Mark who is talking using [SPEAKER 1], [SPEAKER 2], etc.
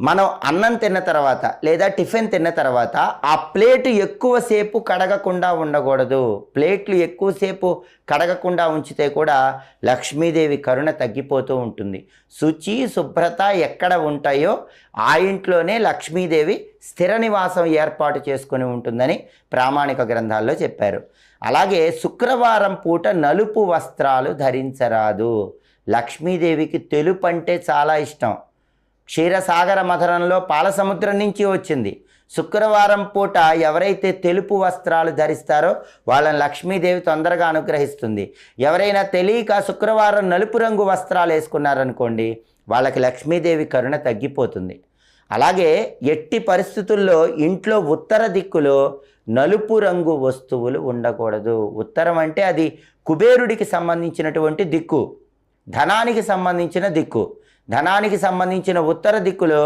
[SPEAKER 1] మనం అన్నం తిన్న తర్వాత లేదా టిఫిన్ తిన్న తర్వాత ఆ ప్లేట్ ఎక్కువసేపు కడగకుండా ఉండకూడదు. ప్లేట్లు ఎక్కువసేపు కడగకుండా ఉంచితే కూడా లక్ష్మీదేవి కరుణ తగ్గిపోతూ ఉంటుంది. శుచి శుభ్రత ఎక్కడ ఉంటాయో ఆ ఇంట్లోనే లక్ష్మీదేవి స్థిర నివాసం ఏర్పాటు చేసుకొని ఉంటుందని ప్రామాణిక గ్రంథాల్లో చెప్పారు. అలాగే శుక్రవారం పూట నలుపు వస్త్రాలు ధరించరాదు. లక్ష్మీదేవికి తెలుపు అంటే చాలా ఇష్టం. క్షీరసాగర మథనంలో పాలసముద్రం నుంచి వచ్చింది. శుక్రవారం పూట ఎవరైతే తెలుపు వస్త్రాలు ధరిస్తారో వాళ్ళని లక్ష్మీదేవి తొందరగా అనుగ్రహిస్తుంది. ఎవరైనా తెలియక శుక్రవారం నలుపు రంగు వస్త్రాలు వేసుకున్నారనుకోండి వాళ్ళకి లక్ష్మీదేవి కరుణ తగ్గిపోతుంది. అలాగే ఎట్టి పరిస్థితుల్లో ఇంట్లో ఉత్తర దిక్కులో నలుపు రంగు వస్తువులు ఉండకూడదు. ఉత్తరం అంటే అది కుబేరుడికి సంబంధించినటువంటి దిక్కు. ధనానికి సంబంధించిన దిక్కు. ధనానికి సంబంధించిన ఉత్తర దిక్కులో